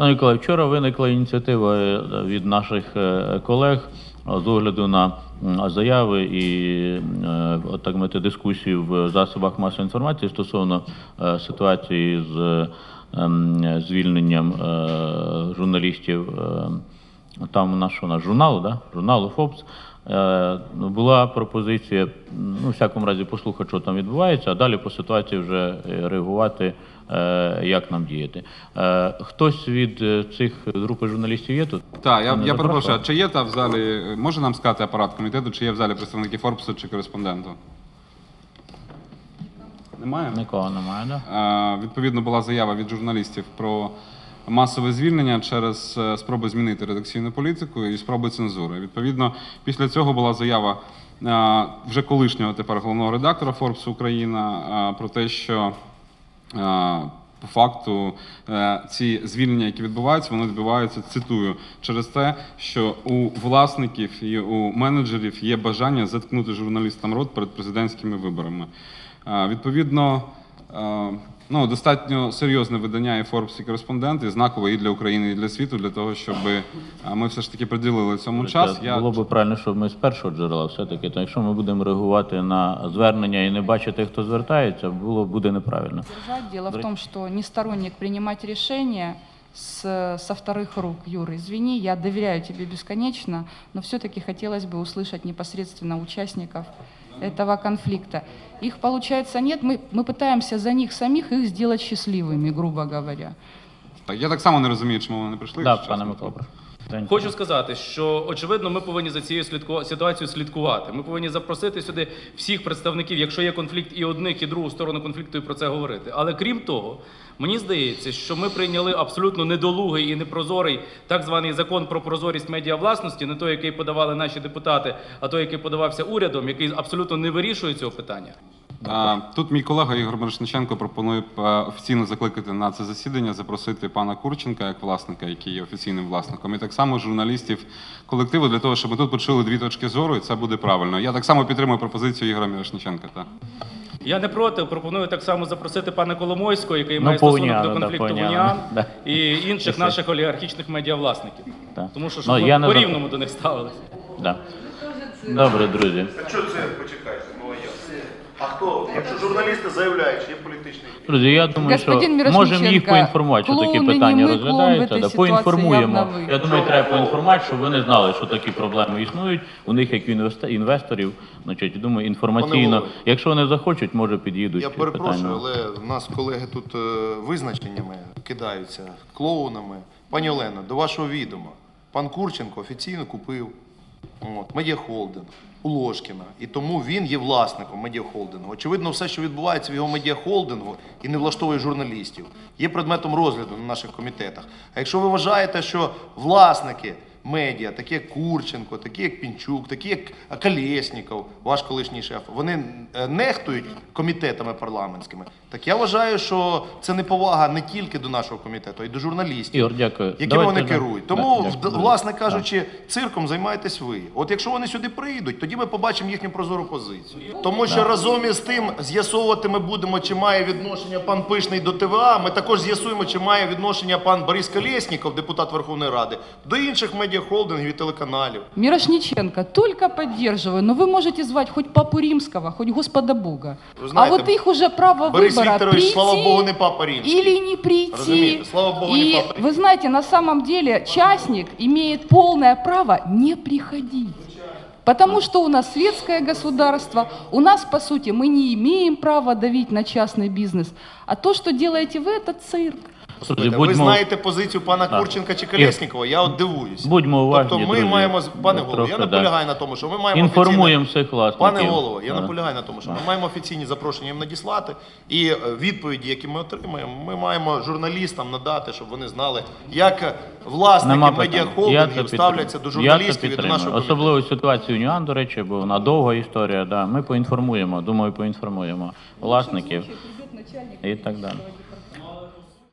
Шановні колеги, вчора виникла ініціатива е, від наших е, колег е, з огляду на заяви і так мати дискусії в засобах масової інформації стосовно ситуації з звільненням звільненням е, журналістів. е, там нашого наш журналу, да? журналу Фобс, е, ну, була пропозиція, ну, в всякому разі, послухати, що там відбувається, а далі по ситуації вже е, реагувати, е, як нам діяти. Хтось від цих групи журналістів є тут? Так, я, я перепрошую, а чи є та в залі, може нам сказати апарат комітету, чи є в залі представники Форбсу чи кореспонденту? Немає? Нікого немає, да? Е, Відповідно, була заява від журналістів про масове звільнення через е, спроби змінити редакційну політику і спроби цензури. Відповідно, після цього була заява е, вже колишнього тепер головного редактора Forbes Україна е, про те, що по факту ці звільнення, які відбуваються, вони відбуваються, цитую, через те, що у власників і у менеджерів є бажання заткнути журналістам рот перед президентськими виборами. Відповідно, ну, достатньо серйозне видання і Forbes, і кореспондент, і знакове і для України, і для світу, для того, щоб е, ми все ж таки приділили цьому час. Це Було б правильно, щоб ми з першого джерела все-таки. То якщо ми будемо реагувати на звернення і не бачити, хто звертається, було буде неправильно. Держать. Дело в том, что не сторонник принимать решения с, со вторых рук. Юра, извини, я доверяю тебе бесконечно, но все-таки хотелось бы услышать непосредственно участников этого конфликта. Их, получается, нет, мы, мы пытаемся за них самих их сделать счастливыми, грубо говоря. Я так само не розумію, чому вони не прийшли. Так, якщо пане чесно. Микола. Хочу сказати, що очевидно, ми повинні за цією слідку... ситуацією слідкувати. Ми повинні запросити сюди всіх представників, якщо є конфлікт і одних, і другу сторону конфлікту, і про це говорити. Але крім того, мені здається, що ми прийняли абсолютно недолугий і непрозорий так званий закон про прозорість медіавласності, не той, який подавали наші депутати, а той, який подавався урядом, який абсолютно не вирішує цього питання. Тут мій колега Ігор Мирошниченко пропонує е, офіційно закликати на це засідання, запросити пана Курченка як власника, який є офіційним власником, і так само журналістів колективу для того, щоб ми тут почули дві точки зору, і це буде правильно. Я так само підтримую пропозицію Ігоря Мирошниченка. Так. Я не проти, пропоную так само запросити пана Коломойського, який Ну, має по стосунок до конфлікту по в УНІАН да. і інших наших олігархічних медіавласників. Так. Тому що Ну, щоб ми по-рівному до них ставилися. Да. Добре, друзі. А що це почекайте? Ну а як? А хто? Якщо журналісти заявляють, що є політичний Друзі, я думаю, що можемо їх поінформувати, що такі клоуни, не питання ми, клоун в розглядаються. этой Да, ситуації поінформуємо. явно ви. Я думаю, треба поінформувати, щоб вони знали, що такі проблеми існують. У них як у інвест- інвесторів, значить, думаю, інформаційно. Якщо вони захочуть, може під'їдуть. Я ці перепрошую, питання. але в нас колеги тут е, визначеннями кидаються клоунами. Пані Олено, до вашого відома, пан Курченко офіційно купив от, медіахолдинг у Ложкіна, і тому він є власником медіахолдингу. Очевидно, все, що відбувається в його медіахолдингу і не влаштовує журналістів, є предметом розгляду на наших комітетах. А якщо ви вважаєте, що власники медіа, такі як Курченко, такі як Пінчук, такі як Колєсніков, ваш колишній шеф, вони е, нехтують комітетами парламентськими. Так я вважаю, що це неповага не тільки до нашого комітету, а й до журналістів, Ігор, дякую. якими Давайте вони керують. Тому, дякую власне кажучи, цирком займаєтесь ви. От якщо вони сюди прийдуть, тоді ми побачимо їхню прозору позицію. Тому що разом із тим з'ясовувати ми будемо, чи має відношення пан Пишний до ТВА. Ми також з'ясуємо, чи має відношення пан Борис Колєсніков, депутат Верховної Ради, до інших медіахолдингів і телеканалів. Мирошниченко, только поддерживаю, но вы можете звать хоть Папу Римского, хоть Господа Бога. Вы знаете, а вот их уже право Борис выбора Викторович, прийти слава Богу, не Папа Римский. или не прийти. Разумеете, слава Богу, не И Папа вы знаете, на самом деле частник имеет полное право не приходить. Потому что у нас светское государство, у нас, по сути, мы не имеем права давить на частный бизнес. А то, что делаете вы, это цирк. Друзі, Ви будьмо- знаєте позицію пана Так. Курченка чи Колєснікова, я от дивуюсь. Будьмо уважні, Тобто ми друзі. маємо, з- пане голово, Трохи, я да. наполягаю на тому, що ми маємо Інформуємо офіційне- всіх власників. Пане голово, я Да. наполягаю на тому, що ми маємо офіційні запрошення їм надіслати, і е, відповіді, які ми отримаємо, ми маємо журналістам надати, щоб вони знали, як власники Нема питань. Я це медіахолдингів ставляться до підтримую. Я це журналістів і до підтримую. нашого комітету. Особливо ситуацію Нюан, до речі, бо вона довга історія. Да. Ми поінформуємо, думаю, поінформуємо власників і так далі.